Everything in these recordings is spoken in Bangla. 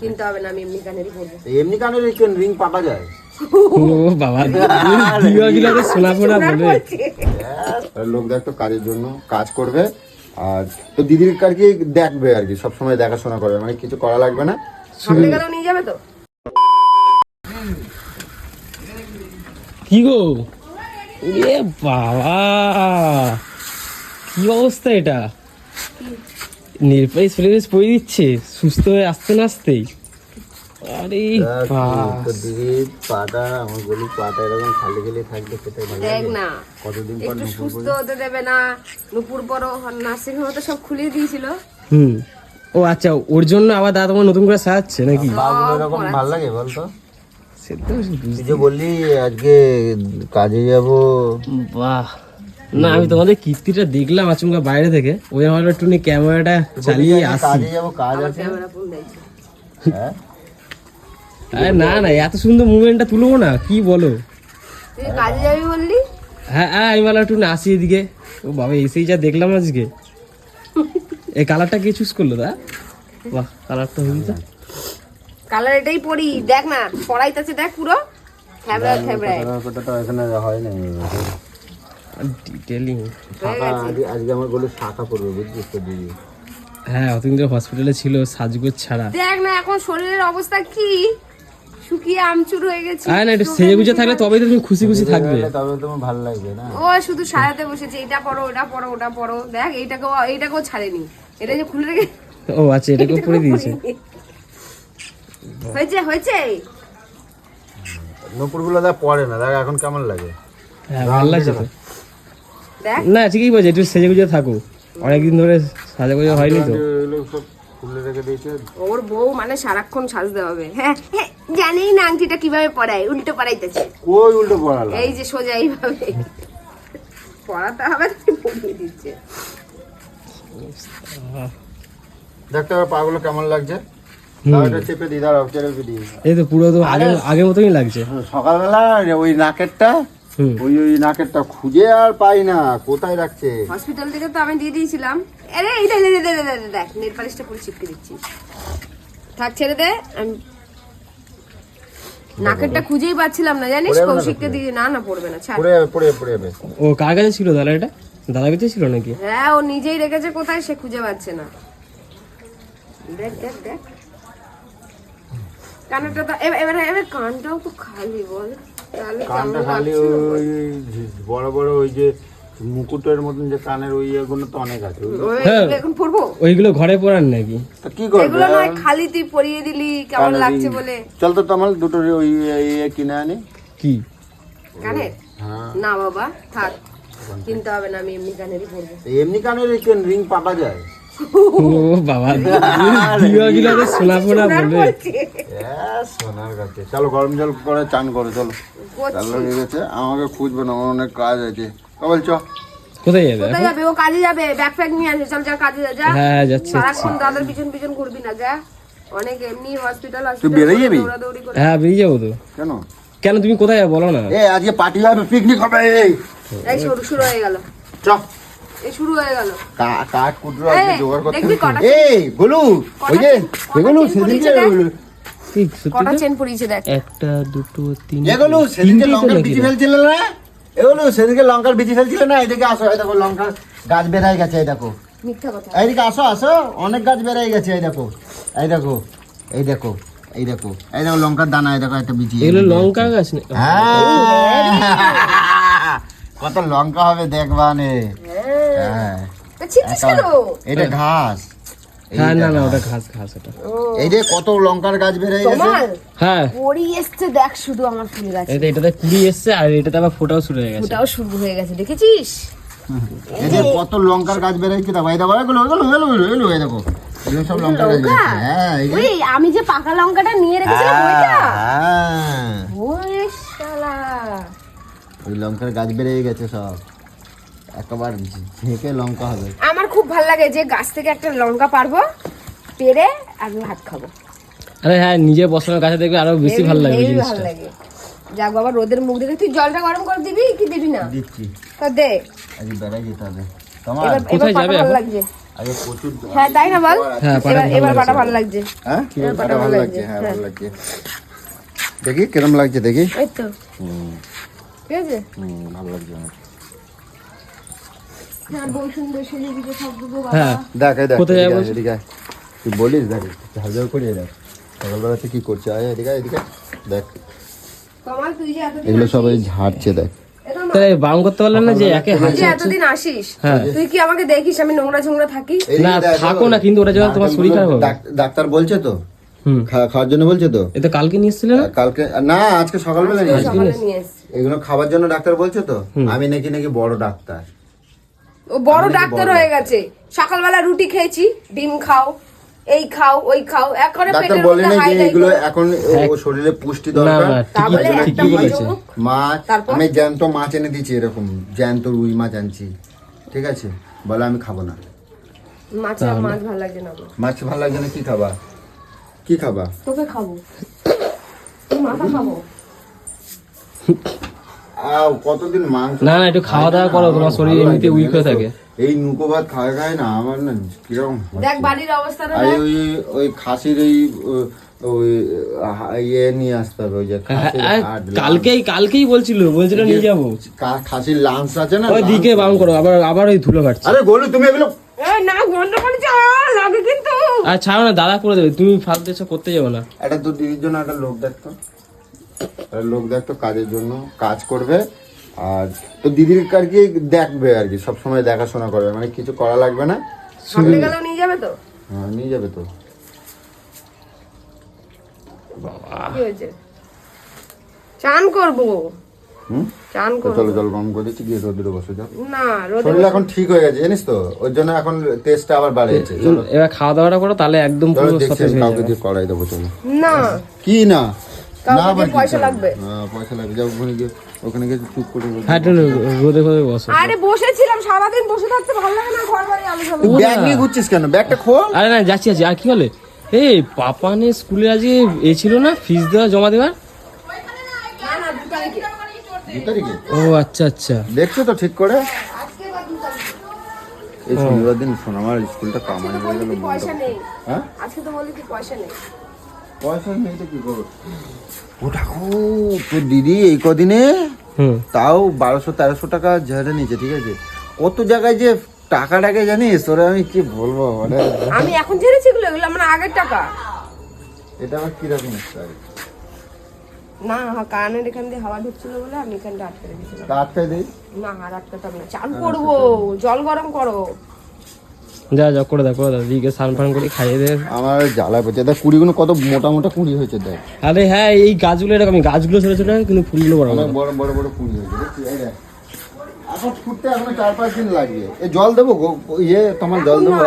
কিনতে হবে না আমি এমনি কানেরই পরবো এমনি কানের রিং পাতা যায়? ও বাবা দিওয়া গিলা তো শোনা ফোনা বলে। আর লোক দেখতো কাজের জন্য কাজ করবে। আর তো দিদির আর কি দেখবে আর কি? সবসময় দেখাশোনা করবে মানে কিছু করা লাগবে না। সামনে গেলেও নিয়ে যাবে তো? কি গো? এ বাবা কি অবস্থা এটা? নিরপাই পরিবেশ পড়ে দিচ্ছে সুস্থ হয়ে আসতে না আসতেই। আরে দিদির পাটা আমার গলি পাটা এরকম খালি খালি থাকবে সেটাই ভালো দেখ না কতদিন পর একটু সুস্থ হতে দেবে না নুপুর বড় নার্সিং হোমে তো সব খুলিয়ে দিয়েছিল। হুম। ও আচ্ছা ওর জন্য আবার দাদা তোমার নতুন করে সাজাচ্ছে নাকি? এরকম ভালো লাগে বলতো? সে তো যে বললি আজকে কাজে যাব। বাহ। না আমি তোমাদের কীর্তিটা দেখলাম আচমকা বাইরে থেকে। ওই আমার একটু ক্যামেরাটা চালিয়ে আসি হ্যাঁ? আরে না না এত সুন্দর মুভমেন্টটা তুলবো না কি বলো? কাজে যাবি বললি? হ্যাঁ হ্যাঁ আমি একটু না আসি এদিকে। ও বাবা এসেই যা দেখলাম আজকে। এই কালারটা কে চুজ করল দা? বাহ কালারটা হয়ে তো। কালার এটাই পরি দেখ না পড়াইতেছে দেখ পুরো। থ্যাবড়া থ্যাবড়ায় ওটা তো এখানে হয় না ডিটেলিং আজকে আমার গলি শাখা পড়বে বুঝছিস তো দিদি? হ্যাঁ অতদিন হসপিটালে ছিল সাজগোজ ছাড়া। দেখ না এখন শরীরের অবস্থা কি? শুকিয়ে আমচুর হয়ে গেছে আরে না একটু সেজে গুজে থাকলে তবেই তো তুমি খুশি খুশি থাকবে। তবে তোমার ভালো লাগবে না? ও শুধু সাজাতে বসেছে এটা পড়ো ওটা পড়ো ওটা পড়ো। দেখ এইটাকেও এইটাকেও ছাড়েনি। এটা যে খুলে রেখে ও আচ্ছা এটাকেও পরে দিয়েছে। হয়েছে হয়েছে? নপুরগুলো দা পড়ে না দেখ এখন কেমন লাগে। হ্যাঁ ভালো লাগছে তো। না ঠিকই বলছে একটু সেজে গুজে থাকো অনেকদিন ধরে সাজা গুজা হয়নি তো। খুলে রেখে দিয়েছে ওর বউ মানে সারাক্ষণ সাজতে হবে। হ্যাঁ হ্যাঁ জানেই না আংটিটা কীভাবে পড়ায় উল্টো পড়াইতেছে কই উল্টো পড়ালো এই যে সোজা এইভাবে। পড়াতে হবে পড়িয়ে দিচ্ছে। দেখতে হবে পাগুলো কেমন লাগছে। এই তো পুরো তো আগে আগের মতনই লাগছে। সকালবেলা ওই নাকেরটা ওই ওই নাকেরটা খুঁজে আর পাই না কোথায় রাখছে? হসপিটাল থেকে তো আমি দিয়ে দিয়েছিলাম। আরে এই দেখ দেখ, দেখ, দেখ, দেখ, নেল পালিশটা পুরো চিপকে দিচ্ছি। থাক ছেড়ে দে আমি নাকেরটা খুঁজেই পাচ্ছিলাম না জানিস? কৌশিককে দিয়ে না না পড়বে না ছাড়। পড়ে যাবে পড়ে পড়ে যাবে। ও কার কাছে ছিল দাদা এটা? দাদা কাছে ছিল নাকি? হ্যাঁ ও নিজেই রেখেছে কোথায় সে খুঁজে পাচ্ছে না। দেখ দেখ দেখ। কানটা তো এবার এবার কানটাও তো খালি বল। কানটা খালি ওই বড় বড় ওই যে মুকুটের মতন যে কানের ওই এগুলো তো অনেক আছে হ্যাঁ। এখন পড়ব ওইগুলো ঘরে পড়ান নাকি? কি করবে এগুলো নয় খালি তুই পরিয়ে দিলি কেমন লাগছে বলে। চল তো তোমার দুটো ওই ইয়ে কিনে আনি। কি? কানের? হ্যাঁ। না বাবা থাক কিনতে হবে না আমি এমনি কানেরই পরবো। এমনি কানের রিং পাতা যায়। ও বাবা দিওয়া গিলা তো শোনা ফোনা বলে হ্যাঁ, সোনার কাছে চলো গরম জল করে চান করো চলো। চাল হয়ে গেছে আমাকে খুঁজবে না আমার অনেক কাজ আছে। কবল চ কোথায় যাবে? কোথায় যাবে? ও কাজে যাবে ব্যাগ ফ্যাগ নিয়ে আসে চল যা কাজে যা যা। হ্যাঁ যাচ্ছে সারাক্ষণ দাদার পিছন পিছন ঘুরবি না যা। অনেক এমনি হসপিটাল তুই বেরিয়ে যাবি? হ্যাঁ বেরিয়ে যাব তো। কেন? কেন তুমি কোথায় যাবে বলো না। এ আজকে পার্টি হবে পিকনিক হবে এই। এই শুরু শুরু হয়ে গেল। চ শুরু হয়ে গেল। কাঠ কুটরো আজকে জোগাড় করতে এই গোলু ওই যে এগুলো সেদিনকে পরিয়েছে দেখ? ঠিক সত্যি কটা চেন পরিয়েছে দেখ। একটা দুটো তিন এগুলো সেদিনকে লঙ্কার বিচি ফেলছিল না? এগুলো সেদিনকে লঙ্কার বিচি ফেলছিল না? এদিকে আসো এই দেখো লঙ্কার গাছ বেড়াই গেছে এই দেখো। মিথ্যা কথা। এইদিকে আসো আসো অনেক গাছ বেড়াই গেছে এই দেখো। এই দেখো এই দেখো এই দেখো এই দেখো লঙ্কার দানা এই দেখো একটা বিচি। এগুলো লঙ্কা গাছ না? হ্যাঁ। কত লঙ্কা হবে দেখবা নে ছিটছিস কেন? এটা ঘাস। হ্যাঁ না না ওটা ঘাস ঘাস ওটা। এই যে কত লঙ্কার গাছ বেড়ে গেছে? হ্যাঁ। এসছে দেখ শুধু আমার ফুল গাছ। এটা এটাতে কুড়ি এসছে আর এটাতে আবার ফোটাও শুরু হয়ে গেছে। শুরু হয়ে গেছে দেখেছিস? এই যে কত লঙ্কার গাছ দেখো এই দেখো এগুলো এগুলো এগুলো এগুলো এই দেখো। এগুলো সব লঙ্কার গাছ হ্যাঁ এই আমি যে পাকা লঙ্কাটা নিয়ে রেখেছিলাম ওইটা? হ্যাঁ। ওরে শালা। ওই লঙ্কার গাছ বেড়ে গেছে সব। একবার ঝেঁকে লঙ্কা হবে। ভালো লাগে যে গাছ থেকে একটা লঙ্কা পারব পেরে আর ভাত খাব। আরে হ্যাঁ নিজে বসানো গাছে দেখবে আরও বেশি ভালো লাগবে হেবি ভালো লাগে। যাক বাবা রোদের মুখ দেখে তুই জলটা গরম করে দিবি কি দিবি না? দিচ্ছি। তা দে। আজ বেড়াই যেতে হবে। তোমার কোথায় যাবে ভালো? লাগছে। আগে প্রচুর হ্যাঁ তাই না বল? হ্যাঁ, এবার ভালো এবার পাটা ভালো লাগছে। হ্যাঁ? এবার পাটা ভালো লাগছে। হ্যাঁ ভালো লাগছে। দেখি কিরম লাগছে দেখি। এই তো। হুম। ঠিক আছে? হুম ভালো লাগছে। হ্যাঁ হ্যাঁ দেখ এদিকে। তুই বলিস দেখ করিয়ে দেখ সকালবেলাতে কি করছে আয় এদিকে এদিকে দেখ। এগুলো সবাই ঝাড়ছে দেখ। এরকম তাহলে বারণ করতে পারলেন না যে একে তুই হাসি এতদিন আসিস হ্যাঁ। তুই কি আমাকে দেখিস আমি নোংরা ঝোংরা থাকি? না, থাকো না, কিন্তু ওরা যখন তোমার শরীর খারাপ হবে। ডাক্তার বলছে তো? হুম। খাওয়ার জন্য বলছে তো? এ তো কালকে নিয়ে এসেছিলে না? কালকে না আজকে সকালবেলা নিয়ে এসছি। এগুলো খাবার জন্য ডাক্তার বলছে তো? আমি নাকি নাকি বড় ডাক্তার। ও বড় ডাক্তার হয়ে গেছে। সকালবেলা রুটি খেয়েছি ডিম খাও এই খাও ওই খাও। ডাক্তার পেটের বলে মধ্যে না যে এগুলো এখন ও- শরীরে পুষ্টি দরকার। না তা বলে ঠিকই একটা বলেছে। মাছ আমি জ্যান্ত মাছ এনে দিচ্ছি এরকম। জ্যান্ত রুই মাছ আনছি। ঠিক আছে? বলে আমি খাব না। আর মাছ ভালো লাগে না মাছ ভালো লাগছে না কি খাবা? কি খাবা? তোকে খাব। তুই মাথা খাব? কতদিন মাংস না না একটু খাওয়া দাওয়া করো তোমার শরীর এমনিতে উইক হয়ে থাকে। এই নুকো ভাত খায় খায় না আমার না কীরকম দেখ বাড়ির অবস্থাটা ওই ওই খাসির ওই ওই ইয়ে নিয়ে আসতে হবে ওই যে কালকেই কালকেই বলছিল বলছিল নিয়ে যাব। খাসির লাংস আছে না ওই দিকে বাম করো আবার আবার ওই ধুলো কাটছে। আরে গোলু তুমি এগুলো না গন্ধ লাগে কিন্তু। আর ছাড়ো না দাদা করে দেবে তুমি ফালতু এসব করতে যাব না। একটা তোর দিদির জন্য একটা লোক দেখতো। লোক দেখতো কাজের জন্য কাজ করবে আর তো দিদির আর কি দেখবে আর কি? সবসময় দেখাশোনা করবে মানে কিছু করা লাগবে না? নিয়ে যাবে তো? হ্যাঁ নিয়ে যাবে তো। কি হয়েছে? চান করব। চান তো করব। চলো জল গরম করে দিচ্ছি গিয়ে রোদ্রে বসে যাও। না শরীর এখন ঠিক হয়ে গেছে জানিস তো? ওর জন্য এখন টেস্টটা আবার বাড়িয়েছে এবার খাওয়া দাওয়াটা করো তাহলে একদম চলো পুরো সতেজ আমি হয়ে কাউকে দিয়ে করাই দেবো চলো। না। কি না? পয়সা লাগবে? হ্যাঁ পয়সা লাগবে। যাও ওখানে গিয়ে ওখানে গিয়ে চুপ করে হ্যাঁ রোদে ফোদে বসো। আরে বসেছিলাম সারাদিন বসে থাকতে ভালো লাগে না ঘর বাড়ি আলোচনা তুই ব্যাগ নিয়ে ঘুরছিস কেন? ব্যাগটা খোল। আরে না যাচ্ছি আছি আর কি হলে? এই পাপানে স্কুলে আজকে এ ছিল না ফিস দেওয়া জমা দেওয়ার? ও আচ্ছা আচ্ছা। দেখছ তো ঠিক করে? এই শনিবার দিন শোন আমার স্কুলটা কামাই হয়ে গেল পয়সা নেই। হ্যাঁ? আজকে তো বলি কি পয়সা নেই। পয়সা নেই কি করব ও ঠাকু তোর দিদি এই কদিনে হুম। তাও বারোশো তেরোশো টাকা ঝেড়ে নিয়েছে ঠিক আছে? কত জায়গায় যে টাকাটাকে জানিস তোরা আমি কি বলব? মানে আমি এখন ছেড়েছি এগুলো এগুলো আমার আগের টাকা। এটা আমার কীরকম স্টাইল না কানের এখান দিয়ে হাওয়া ঢুকছিল বলে আমি এখানটা আটকে রেখেছিলাম। তা আটকাই দিই না আর আটকাতাম না। চান করব জল গরম করো। যা যা করে দাও করে দাও দিকে স্নান ফান করে খাইয়ে দে। আমার জ্বালা পেয়েছে দেখ কুড়িগুলো কত মোটা মোটা কুড়ি হয়েছে দেখ। আরে হ্যাঁ এই গাছগুলো এরকম গাছগুলো ছোট ছোট কিন্তু ফুলগুলো বড় বড়। বড় বড় বড় কুড়ি হয়েছে। এখন ফুটতে এখনও চার পাঁচ দিন লাগবে। এ জল দেবো গো? ইয়ে তোমার জল দেবো?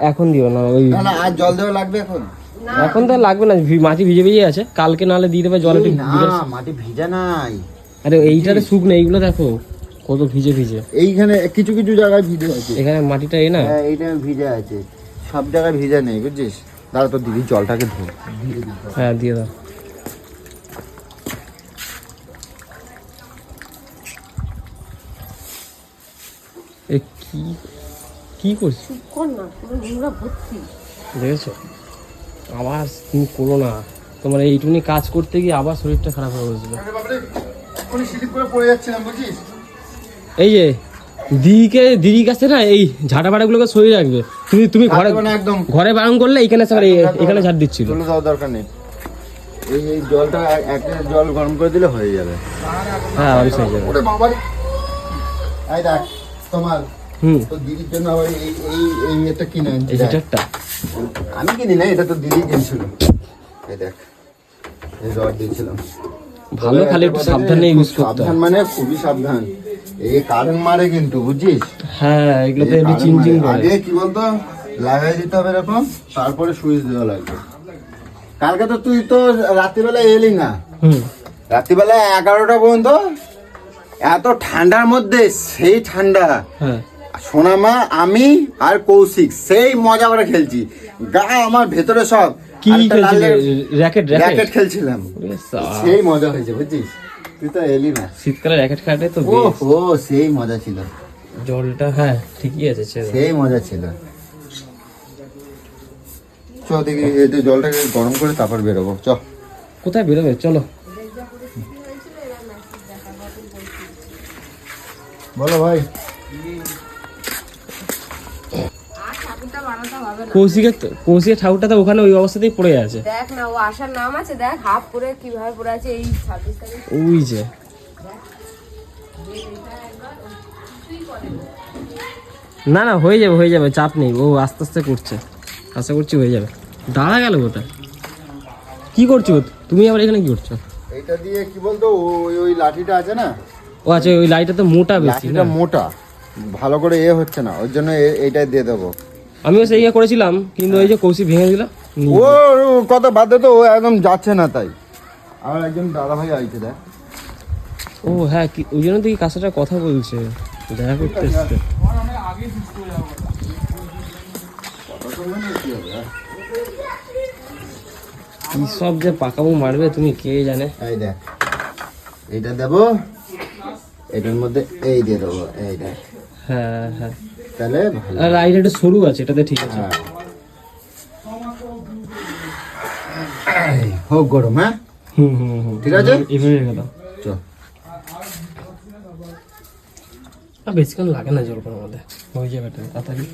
এখন দিও না ওই না আর জল দেওয়া লাগবে এখন? এখন তো আর লাগবে না ভি- মাটি ভিজে ভিজে আছে কালকে নাহলে দিয়ে দেবে জল একটু মাটি ভিজা নাই। আরে এইটারে শুকনো এইগুলো দেখো। কত ভিজে ভিজে। এইখানে কিছু কিছু জায়গায় ভিজে আছে। এখানে মাটিটা এ না? হ্যাঁ এইটা ভিজা আছে। সব জায়গায় ভিজা নেই বুঝছিস? দাঁড়া তোর দিদি জলটাকে ধো হ্যাঁ দিয়ে দাও। এ কি কি করছিস? চুপ কর না পুরো নোংরা ভর্তি। দেখেছ? আবার তুমি করো না। তোমার এইটুকুনি কাজ করতে গিয়ে আবার শরীরটা খারাপ হয়ে বসবে। কোনো স্লিপ করে পড়ে যাচ্ছিলাম বুঝছিস? এই যে দিদিকে দিদির কাছে না এই ঝাঁটা ফাটাগুলোকে সরিয়ে রাখবে। তুমি তুমি ঘরে একদম। ঘরে বারণ করলে এখানে এই- এখানে ঝাড় দিচ্ছিল। তুলে দেওয়ার দরকার নেই। এই এই জলটা এক- জল গরম করে দিলে হয়ে যাবে। হ্যাঁ আরামসে হয়ে যাবে। এই দেখ তোমার। হুম। তো দিদির জন্য আবার এই এই এই এটা কিনে এই দেখ। আমি কিনি না এটা তো দিদি কিনছিল। এই দেখ এই রড দিয়েছিলাম। ভালো খালি একটু সাবধানে ইউজ করতে সাবধান মানে খুবই সাবধান। এই কারেন্ট মারে কিন্তু বুঝছিস? হ্যাঁ এগুলো তো current চিনচিন করে। আগে কি বলতো? লাগাই দিতে হবে এরকম তারপরে সুইচ দেওয়া লাগবে। কালকে তো তুই তো রাত্রিবেলা এলি না। হুম। রাত্রিবেলা এগারোটা পর্যন্ত এত ঠান্ডার মধ্যে সেই ঠান্ডা। হ্যাঁ। সোনামা আমি আর কৌশিক সেই মজা করে খেলছি। গা আমার ভেতরে সব। কি র্যাকেট র্যাকেট? খেলছিলাম। সেই মজা হয়েছে বুঝছিস? শীতকালে র্যাকেট খাটে তো ও সেই মজা ছিল। জলটা হ্যাঁ ঠিকই আছে সেই মজা ছিল। চ দেখি এই জলটাকে গরম করে তারপর বেরোবো। চ। কোথায় বেরোবে? চলো। বলো ভাই। হবে কৌশিকের কৌশিকের ঠাকুরটা তো ওখানে ওই অবস্থাতেই পড়ে আছে। দেখ না ও আসার নাম আছে দেখ হাফ করে কীভাবে পড়ে আছে এই ছাব্বিশ তারিখ। ওই যে। না না হয়ে যাবে হয়ে যাবে চাপ নেই ও আস্তে আস্তে করছে। আশা করছি হয়ে যাবে। দাঁড়া গেল ওটা কি করছ? তুমি আবার এখানে কি করছ? এইটা দিয়ে কি বলতো ওই ওই লাঠিটা আছে না? ও আচ্ছা ওই লাইটটা তো মোটা বেশি না মোটা। ভালো করে এ হচ্ছে না ওর জন্য এ- এইটাই দিয়ে দেবো। আমিও সেই ইয়ে করেছিলাম কিন্তু ওই যে কৌশিক ভেঙে দিল ও ও কথা বাদ তো ও একদম যাচ্ছে না তাই। আর একজন দাদা ভাই আইছে দেখ। ও হ্যাঁ কি ওই জন্য তো কি কাছাটা কথা বলছে। দেখা করতে এসছে। কি সব যে পাকাবো মারবে তুমি কে জানে? এই দেখ এইটা দেবো এটার মধ্যে এই দিয়ে দেবো এই দেখ। হ্যাঁ হ্যাঁ। তাহলে রাইড একটা সরু আছে এটাতে ঠিক আছে। হ্যাঁ। হোক গরম হ্যাঁ? হুম হুম হুম ঠিক আছে? এভাবে রেখে দাও চ। আর বেশিক্ষণ লাগে না জল কোনো মধ্যে হয়ে যাবে তাড়াতাড়ি।